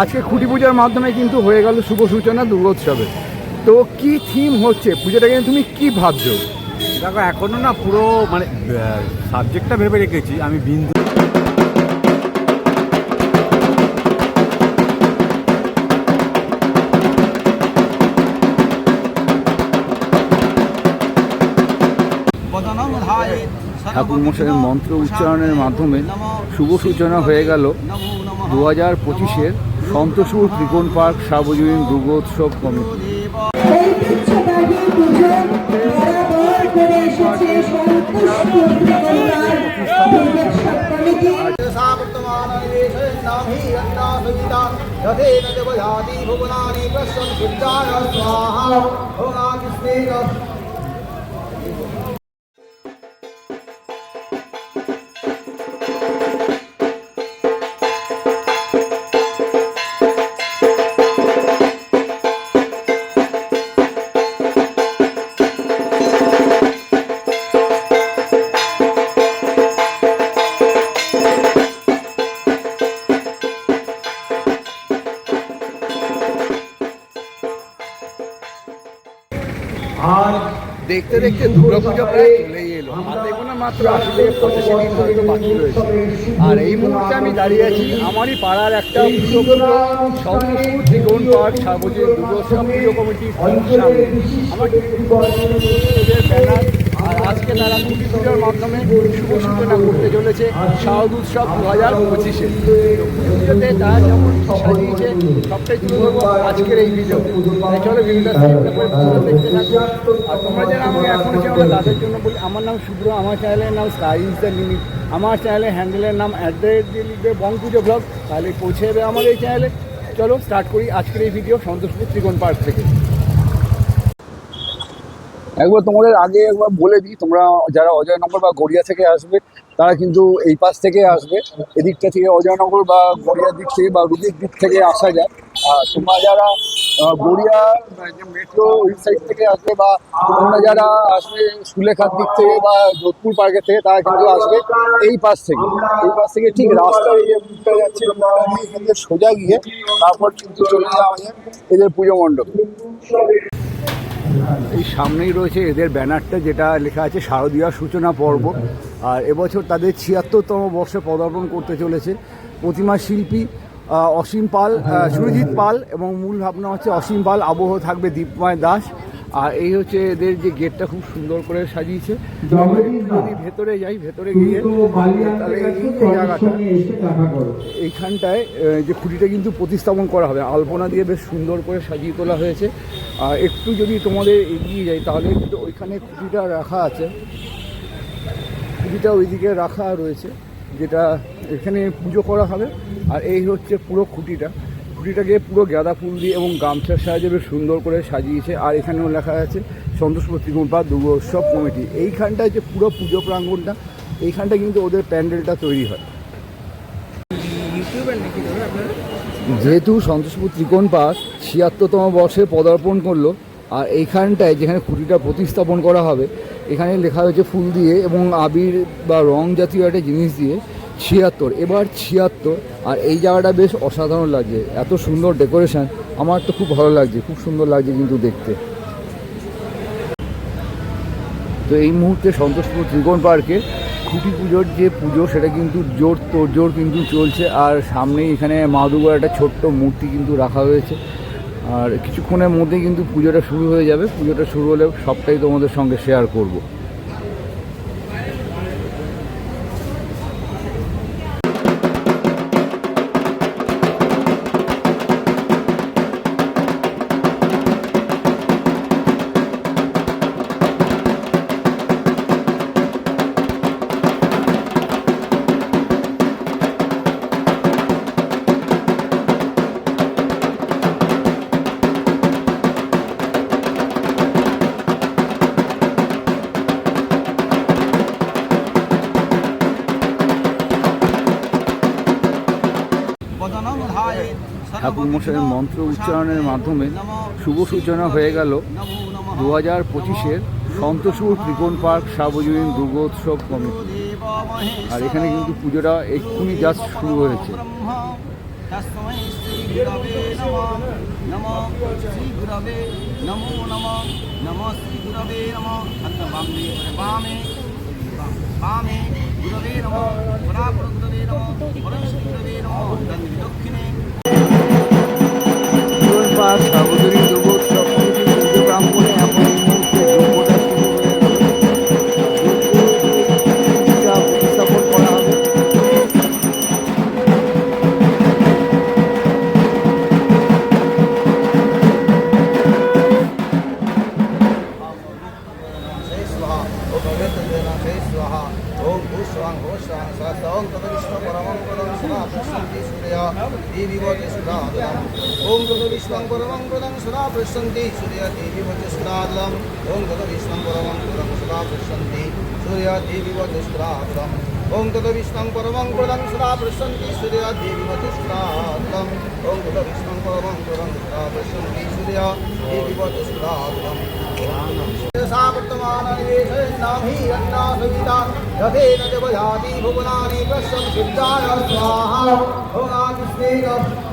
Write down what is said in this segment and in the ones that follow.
আজকে খুঁটি পূজার মাধ্যমে কিন্তু হয়ে গেল শুভ সূচনা দুর্গোৎসবে। তো কি থিম হচ্ছে? পুজোটাকে তুমি কি ভাবছ? দেখো এখনও না পুরো মানে সাবজেক্টটা ভেবে রেখেছি। আমি বিন্দু ঠাকুর মশাইয়ের মন্ত্র উচ্চারণের মাধ্যমে শুভ সূচনা হয়ে গেল দু হাজার পঁচিশের সন্তোষপুর ত্রিকোণ পার্ক সার্বজনীন দুর্গোৎসব কমিটি। ঐতিহ্যবাহী দেখতে দেখতে দুর্গাপূজা প্রায় চলেই এলো। আর দেখো না মাত্র আসলে পঁচিশ দিন হয়তো বাকি রয়েছে। আর এই মুহূর্তে আমি দাঁড়িয়ে আছি আমারই পাড়ার একটা পুজো পাঠ ত্রিকোণ পার্ক সার্বজনীন দুর্গোৎসব পুজো কমিটি আমার ব্যানার আজকে তারা খুঁটি পুজোর মাধ্যমে শুভ সূচনা করতে চলেছে শারদ উৎসব দু হাজার পঁচিশে। পুজোতে তারা যেমন সাজিয়েছে, সবটাই তুলে ধরবো আজকের এই তাই চলো আর তোমরা যারা আমাকে এখনও চেনো তাদের জন্য বলি, আমার নাম শুভ্র আমার চ্যানেলের নাম স্কাই ইজ দ্য লিমিট আমার চ্যানেলের হ্যান্ডেলের নাম অ্যাট দ্য রেট দিয়ে লিখবে বং পুজো ব্লগ তাহলে পৌঁছে যাবে আমার এই চ্যানেলে চলো স্টার্ট করি আজকের এই ভিডিও সন্তোষপুর ত্রিকোণ পার্ক থেকে। একবার তোমাদের আগে একবার বলে দিই, তোমরা যারা অজয়নগর বা গড়িয়া থেকে আসবে, তারা কিন্তু এই পাশ থেকে আসবে। এদিকটা থেকে অজয়নগর বা গড়িয়ার দিক থেকে বা রুবির দিক থেকে আসা যায়। আর তোমরা যারা গড়িয়া মেট্রো ওই সাইড থেকে আসবে বা তোমরা যারা আসবে সুলেখার দিক থেকে বা যোধপুর পার্কের থেকে, তারা কিন্তু আসবে এই পাশ থেকে। এই পাশ থেকে ঠিক রাস্তা এই যে যাচ্ছে সোজা গিয়ে তারপর কিন্তু চলে যাওয়া যায় এদের পুজো মণ্ডপ। এই সামনেই রয়েছে এদের ব্যানারটা, যেটা লেখা আছে, শারদীয়া সূচনা পর্ব। আর এবছর তাদের ছিয়াত্তরতম বর্ষে পদার্পণ করতে চলেছে প্রতিমা শিল্পী অসীম পাল সুরজিৎ পাল এবং মূল ভাবনা হচ্ছে অসীম পাল, আবহ থাকবে দীপময় দাস। আর এই হচ্ছে এদের যে গেটটা খুব সুন্দর করে সাজিয়েছে। যদি ভেতরে যাই ভেতরে গিয়ে তাহলে এই যে জায়গাটা এইখানটায় যে খুঁটিটা কিন্তু প্রতিস্থাপন করা হবে। আলপনা দিয়ে বেশ সুন্দর করে সাজিয়ে তোলা হয়েছে। আর একটু যদি তোমাদের এগিয়ে যাই তাহলে কিন্তু ওইখানে খুঁটিটা রাখা আছে। খুঁটিটা ওইদিকে রাখা রয়েছে যেটা এখানে পুজো করা হবে। আর এই হচ্ছে পুরো খুঁটিটা। খুঁটিটাকে পুরো গাঁদা ফুল দিয়ে এবং গামছার সাহায্যে বেশ সুন্দর করে সাজিয়েছে। আর এখানেও লেখা আছে সন্তোষপুর ত্রিগুণপা দুর্গোৎসব কমিটি। এইখানটায় যে পুরো পুজো প্রাঙ্গণটা এইখানটা কিন্তু ওদের প্যান্ডেলটা তৈরি হয়। যেহেতু সন্তোষপুর ত্রিকোণ পাস ছিয়াত্তরতম বর্ষে পদার্পণ করল আর এইখানটায় যেখানে খুঁটিটা প্রতিস্থাপন করা হবে এখানে লেখা হয়েছে ফুল দিয়ে এবং আবির বা রং জাতীয় একটা জিনিস দিয়ে ছিয়াত্তর, এবার ছিয়াত্তর, আর এই জায়গাটা বেশ অসাধারণ লাগছে, এত সুন্দর ডেকোরেশন আমার তো খুব ভালো লাগছে, খুব সুন্দর লাগছে কিন্তু দেখতে। তো এই মুহূর্তে সন্তোষপুর ত্রিকোণ পার্কে খুঁটি পুজোর যে পুজো, সেটা কিন্তু জোর তোড়জোড় কিন্তু চলছে, আর সামনেই এখানে মা দুর্গার একটা ছোট্ট মূর্তি কিন্তু রাখা হয়েছে। আর কিছুক্ষণের মধ্যেই কিন্তু পুজোটা শুরু হয়ে যাবে, পুজোটা শুরু হলে সবটাই তোমাদের সঙ্গে শেয়ার করব। ঠাকুর মশাইয়ের মন্ত্র উচ্চারণের মাধ্যমে শুভ সূচনা হয়ে গেল দু হাজার পঁচিশের সন্তোষপুর ত্রিকোণ পার্ক সার্বজনীন দুর্গোৎসব কমিটি। আর এখানে কিন্তু পুজোটা এক্ষুনি জাস্ট শুরু হয়েছে। দক্ষিণে passava पश्यन्ति सूर्या देवी वच सुरादलम् ओम तद विष्णुं परमं पदं सदा पश्यन्ति सूर्या देवी वच सुरादलम् ओम तद विष्णुं परमं पदं सदा पश्यन्ति सूर्या देवी वच सुरादलम् ओम तद विष्णुं परमं पदं सदा पश्यन्ति सूर्या देवी वच सुरादलम् सावर्तमाननिवेशयन्नामि अन्ना सविता रथेन च बजाति भुवनानि पश्यन् सिद्धाय स्वाहा भुवनाकृष्णेन भोगाकृष्णेनारसावर्तमाननिवेशयन्नाम्नि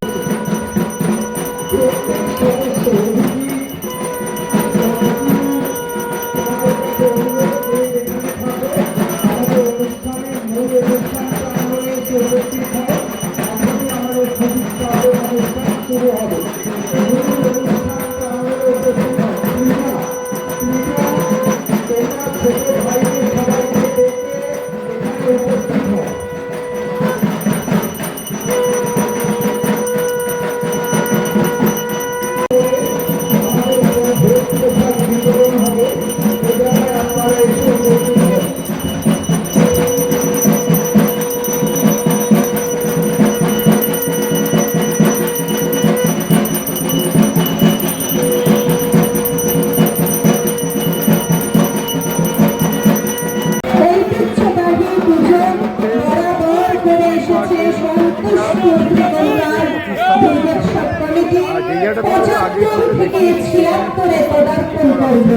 আর আগে ছিয়াত্তরে পদার্পণ করল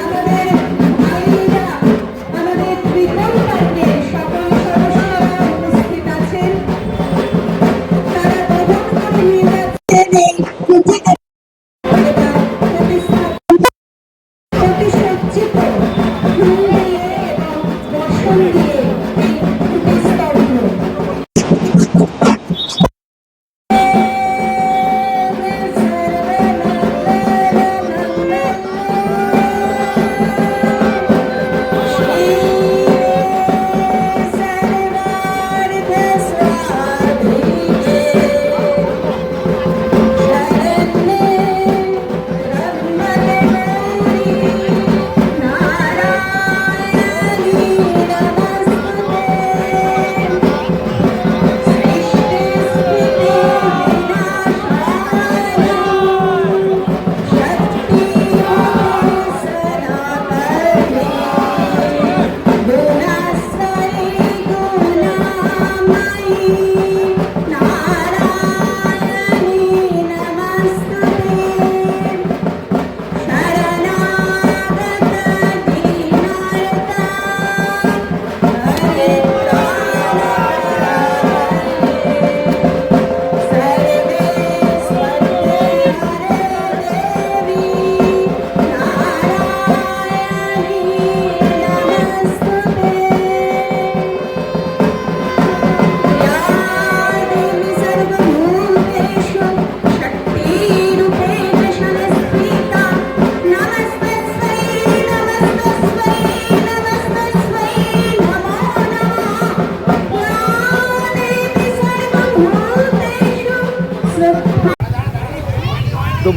আমাদের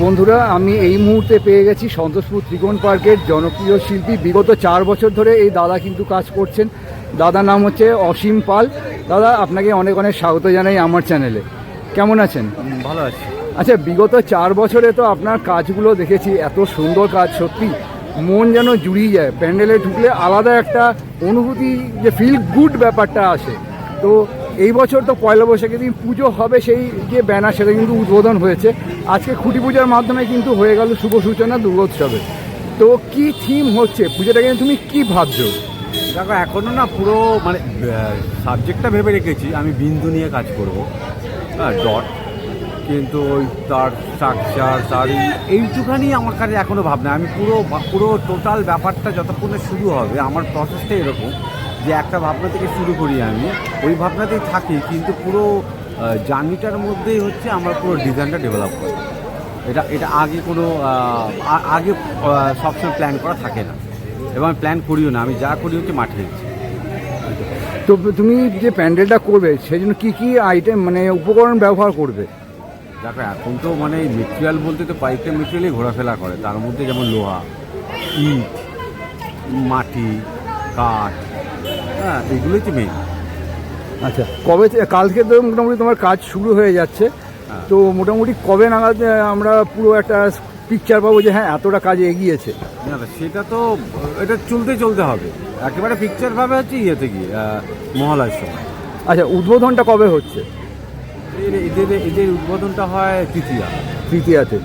বন্ধুরা আমি এই মুহূর্তে পেয়ে গেছি সন্তোষপুর ত্রিকোণ পার্কের জনপ্রিয় শিল্পী। বিগত চার বছর ধরে এই দাদা কিন্তু কাজ করছেন। দাদার নাম হচ্ছে অসীম পাল। দাদা আপনাকে অনেক অনেক স্বাগত জানাই আমার চ্যানেলে। কেমন আছেন? ভালো আছি। আচ্ছা বিগত চার বছরে তো আপনার কাজগুলো দেখেছি এত সুন্দর কাজ সত্যি। মন যেন জুড়িয়ে যায় প্যান্ডেলে ঢুকলে আলাদা একটা অনুভূতি যে ফিল গুড ব্যাপারটা আসে। তো এই বছর তো পয়লা বৈশাখের দিন পুজো হবে, সেই যে ব্যানার সেটা কিন্তু উদ্বোধন হয়েছে। আজকে খুঁটি পূজার মাধ্যমে কিন্তু হয়ে গেল শুভ সূচনা দুর্গোৎসবে। তো কি থিম হচ্ছে? পুজোটাকে তুমি কি ভাবছ? দেখো, এখনও না পুরো মানে সাবজেক্টটা ভেবে রেখেছি। আমি বিন্দু নিয়ে কাজ করব। হ্যাঁ ডট কিন্তু ওই তার স্ট্রাকচার তার এইটুখানি আমার কাছে এখনও ভাবনা। আমি পুরো পুরো টোটাল ব্যাপারটা যতক্ষণ শুরু হবে, আমার প্রসেসটা এরকম। যে একটা ভাবনা থেকে শুরু করি আমি ওই ভাবনাতেই থাকি কিন্তু পুরো জার্নিটার মধ্যেই হচ্ছে আমার পুরো ডিজাইনটা ডেভেলপ করি। এটা এটা আগে কোনো আগে সবসময় প্ল্যান করা থাকে না। এবং আমি প্ল্যান করিও না আমি যা করি হচ্ছে মাঠে তো তুমি যে প্যান্ডেলটা করবে সেই জন্য কী কী আইটেম মানে উপকরণ ব্যবহার করবে? দেখো এখন তো মানে মেটেরিয়াল বলতে তো কয়েকটা মেটেরিয়ালই ঘোরাফেরা করে। তার মধ্যে যেমন লোহা ইট মাটি কাঠ হ্যাঁ এগুলোই তো মেন আচ্ছা কবে কালকে তো মোটামুটি তোমার কাজ শুরু হয়ে যাচ্ছে। হ্যাঁ। তো মোটামুটি কবে নাগাদ আমরা পুরো একটা পিকচার পাবো যে হ্যাঁ এতটা কাজ এগিয়েছে। না সেটা তো এটা চলতে চলতে হবে। একেবারে পিকচার ভাবে হচ্ছে ইয়েতে গিয়ে মহালয়ের সময়। আচ্ছা উদ্বোধনটা কবে হচ্ছে? এদের এদের উদ্বোধনটা হয় তৃতীয়া। তৃতীয়াতে।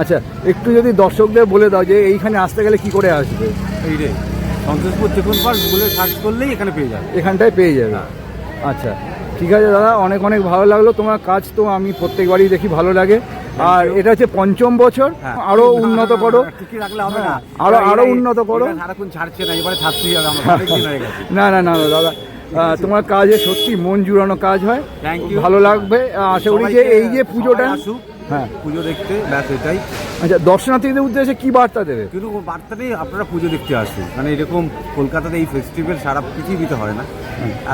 আচ্ছা একটু যদি দর্শকদের বলে দাও যে এইখানে আসতে গেলে কি করে আসবে? এই রে সন্তোষপুর চেকুন পার্ক গুগলে সার্চ করলেই এখানে পেয়ে যাবে। এখানটায় পেয়ে যাবে। হ্যাঁ। আচ্ছা ঠিক আছে দাদা অনেক অনেক ভালো লাগল। তোমার কাজ তো আমি প্রত্যেকবারই দেখি ভালো লাগে। আর এটা হচ্ছে পঞ্চম বছর হ্যাঁ। আরও উন্নত করো। ঠিকই রাখলে হবে না। হ্যাঁ, আরো- আরও উন্নত করো। না হয়ে না না না দাদা। তোমার কাজে সত্যি মন জুড়ানো কাজ হয়। ভালো লাগবে। আশা করি যে এই যে পুজোটা হ্যাঁ। পুজো দেখতে ব্যাস এটাই। আচ্ছা দর্শনার্থীদের উদ্দেশ্যে কি বার্তা দেবে? কিন্তু বার্তাটাই আপনারা পুজো দেখতে আসুন। মানে এরকম কলকাতাতে এই ফেস্টিভ্যাল সারা পৃথিবীতে হয় না।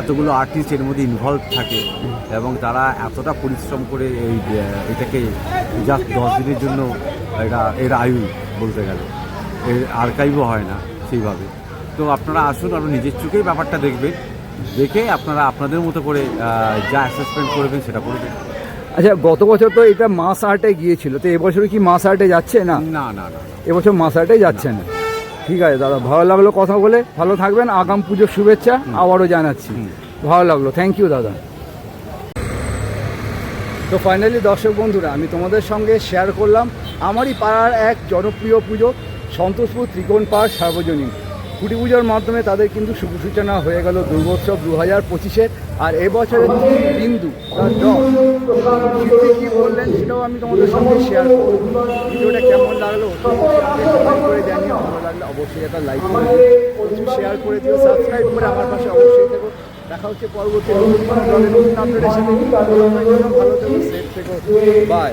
এতগুলো আর্টিস্ট এর মধ্যে ইনভলভ থাকে এবং তারা এতটা পরিশ্রম করে এই এটাকে জাস্ট দশ দিনের জন্য এটা এর আয়ু বলতে গেলে। এর আর্কাইভও হয় না সেইভাবে। তো আপনারা আসুন আপনারা নিজের চোখেই ব্যাপারটা দেখবেন। দেখে আপনারা আপনাদের মতো করে যা অ্যাসেসমেন্ট করবেন সেটা করবেন আচ্ছা গত বছর তো এটা মাস আর্টে গিয়েছিল তো এবছর কি মাস আর্টে যাচ্ছে না? না না না এবছর মাস আর্টে যাচ্ছে না। ঠিক আছে দাদা ভালো লাগল কথা বলে ভালো থাকবেন আগাম পুজোর শুভেচ্ছা আবারও জানাচ্ছি। ভালো লাগল থ্যাংক ইউ দাদা। তো ফাইনালি দর্শক বন্ধুরা আমি তোমাদের সঙ্গে শেয়ার করলাম আমারই পাড়ার এক জনপ্রিয় পুজো সন্তোষপুর ত্রিকোণ পাড় সার্বজনীন। কুটি পুজোর মাধ্যমে তাদের কিন্তু শুভ সূচনা হয়ে গেল দুর্গোৎসব দু হাজার পঁচিশের আর এবছরের বিন্দু তার কী বললেন সেটাও আমি তোমাদের সঙ্গে শেয়ার করব। ভিডিওটা কেমন লাগল করে জানিও, ভালো লাগলে অবশ্যই একটা লাইক করে শেয়ার করে দিও সাবস্ক্রাইব করে আমার পাশে অবশ্যই থেকো। দেখা হচ্ছে পরবর্তী নতুন আপডেটের সাথে। ভালো থেকো সেফ থেকো। বাই